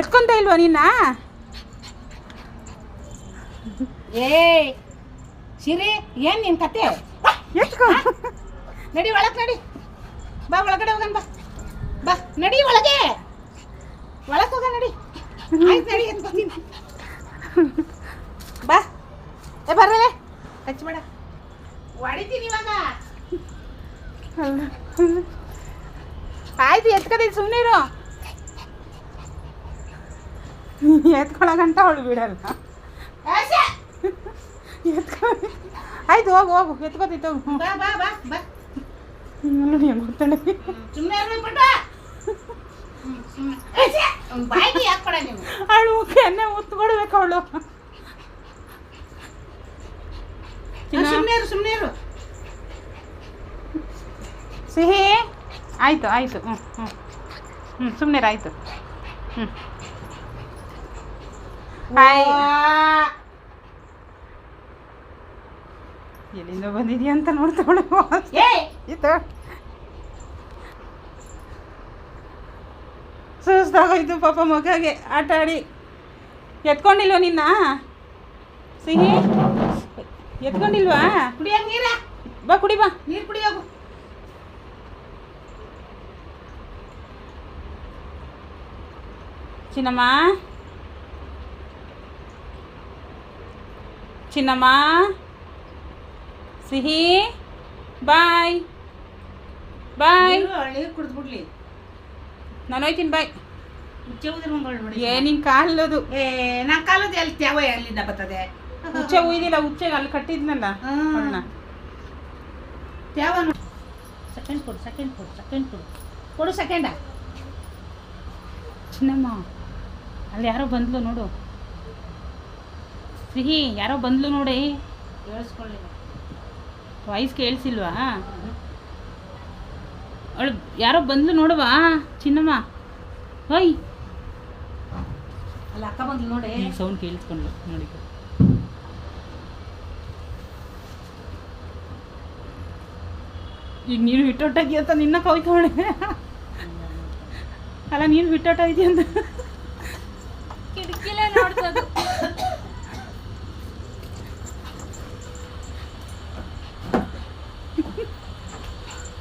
ಎತ್ಕೊಂತ ಇಲ್ವಾ ನಿನ್ನ ಏಯ್ ಸಿರಿ ಏನ್ ನಿನ್ ಕತೆ? ಎತ್ಕೊ. ನಡಿ ಒಳಗ್ ನಡಿ. ಬಾ ಒಳಗಡೆ ಹೋಗನ್ ಬಾ. ಬಾ ನಡಿ ಒಳಗೆ. ಒಳಗ್ ಹೋಗ ನಡಿ. ಆಯ್ತು ನಡಿ ಎತ್ಕೊತೀನಿ ಬಾ. ಏ ಬರ್ರಲೆ ಹಚ್ಬೇಡ ಹೊಡಿತೀನಿ ಇವಾಗ. ಆಯ್ತು ಎತ್ಕದಿ ಸುಮ್ಮನೆ ಇರು ಎತ್ಕೊಳಗಂಟ ಅವಳು ಬಿಡಲ್ಲ. ಎತ್ಕೊ ಆಯ್ತು ಹೋಗು ಹೋಗು ಎತ್ಕೋತಿತ್ತು ಬಾ ಬಾ ಬಾ ಬಾ. ನೋಡಿ ಹೆಂಗ್ ಗೊತ್ತಾಳೆ ಅವಳು ಎಣ್ಣೆ ಉತ್ಕೊಡ್ಬೇಕು ಅವಳು. ಸುಮ್ಮನೆ ಸುಮ್ಮನೆ ಸಿಹಿ. ಆಯ್ತು ಆಯ್ತು. ಹ್ಞೂ ಹ್ಞೂ ಹ್ಞೂ ಸುಮ್ಮನೆ ಆಯ್ತು. ಹ್ಞೂ ಎಲ್ಲಿಂದ ಬಂದಿದ್ಯಾ ಅಂತ ನೋಡ್ತಾಳೆ ಸುಸ್ತಾಗೋಯ್ತು ಪಾಪ ಮಗಗೆ. ಆಟ ಆಡಿ. ಎತ್ಕೊಂಡಿಲ್ವ ನಿನ್ನ? ಸಿಹಿ? ಎತ್ಕೊಂಡಿಲ್ವಾ? ಕುಡಿಯಕ್ ನೀರ? ಬಾ ಕುಡಿ ಬಾ. ನೀರು ಕುಡಿಯೋಗು. ಚಿನ್ನಮ್ಮ. ಚಿನ್ನಮ್ಮ. ಸಿಹಿ. ಬಾಯ್. ಬಾಯ್. ಕುಡಿದ್ಬಿಡ್ಲಿ. ನಾನು ಹೋಯ್ತೀನಿ ಬಾಯ್ ಏ ನಿನ್ ಕಾಲದು. ಏ ನಾ ಕಾಲದ ಎಲ್ಲಿ ತ್ಯಾವ ಎಲ್ಲಿಂದ ಬರ್ತದೆ? ಉಚ್ಚೆ ಉಯ್ದಿಲ್ಲ ಉಚ್ಚೆಗೆ ಅಲ್ಲಿ ಕಟ್ಟಿದ್ನಲ್ಲ ತ್ಯಾವ ಸೆಕೆಂಡ್ ಕೊಡು ಸೆಕೆಂಡ್ ಕೊಡು ಸೆಕೆಂಡ್ ಕೊಡು. ಕೊಡು ಸೆಕೆಂಡ. ಚಿನ್ನಮ್ಮ. ಅಲ್ಲಿ ಯಾರೋ ಬಂದ್ಲು ನೋಡು. ಸಿಹಿ ಯಾರೋ ಬಂದ್ಲು ನೋಡಿ. ಕೇಳಿಸ್ಕೊಳ್ಳಿ. ವಾಯ್ಸ್ ಕೇಳಿಸಿಲ್ವಾ? ಅವಳು ಯಾರೋ ಬಂದ್ಲು ನೋಡುವಾ ಚಿನ್ನಮ್ಮ. ಹೋಯ್. ಅಲ್ಲ ಅಕ್ಕ ಬಂದ್ಲು ನೋಡಿ. ಈಗ ಸೌಂಡ್ ಕೇಳಿಸ್ಕೊಂಡ್ಲು ನೋಡಿ. ಈಗ ನೀನು ಬಿಟ್ಟೊಟ್ಟಾಗಿ ಅಂತ ನಿನ್ನ ಕವಿತವಳೆ ಅಲ್ಲ ನೀನು ಅಂತ. ಕಿಟಕಿಲೇ ನೋಡ್ತದು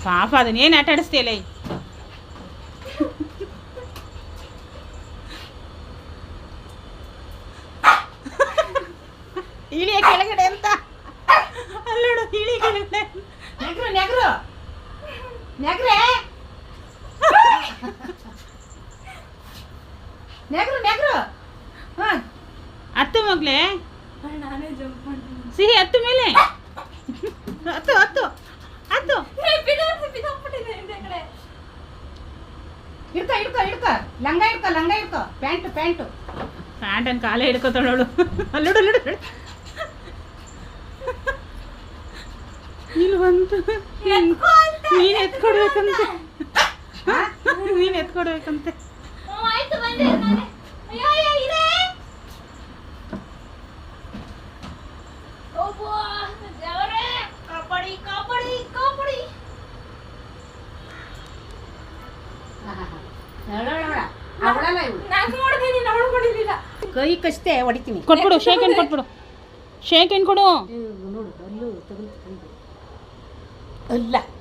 ಪಾಪ ಅದನ್ನೇನು ಆಟ ಆಡಿಸ್ತೀಯಲ್ಲ ಇಳಿಯ ಕೆಳಗಡೆ ಅಂತ. ಅಲ್ಲೋಡು ಇಳಿ ಕೆಳಗಡೆ. ನೆಗ್ರು ನೆಗ್ರು. ನೆಗ್ರೆ. ನೆಗ್ರು ನೆಗ್ರು. ಹಾ. ಹತ್ತು ಮಗ್ಲೆ? ನಾನೇ ಜಂಪ್ ಮಾಡ್ತೀನಿ. ಸಿಹಿ ಹತ್ತು ಮೇಲೆ? ಹತ್ತು ಹತ್ತು ಹತ್ತು. ಲಂಗ ಇಡ್ಕ ಲಂಗ ಇಡ್ಕ ಪ್ಯಾಂಟ್ ಪ್ಯಾಂಟು ಪ್ಯಾಂಟನ್ನು ಕಾಲೇ ಹಿಡ್ಕೊತಾಳವಳು ಅಲ್ಲೋಡು ಅಲ್ಲೋಡು ಇಲ್ಲಿ ಬಂತು ನೀನು ಎತ್ಕೊಡ್ಬೇಕಂತೆ ನೀನು ಎತ್ಕೊಡ್ಬೇಕಂತೆ ಕೈ ಕಷ್ಟೇ ಹೊಡಿತೀನಿ. ಕೊಟ್ಬಿಡು ಶೇಕ್ ಹ್ಯಾಂಡ್ ಕೊಟ್ಬಿಡು. ಶೇಕ್ ಹ್ಯಾಂಡ್ ಕೊಡು. ನೋಡು ಅಲ್ಲೂ ಅಲ್ಲ.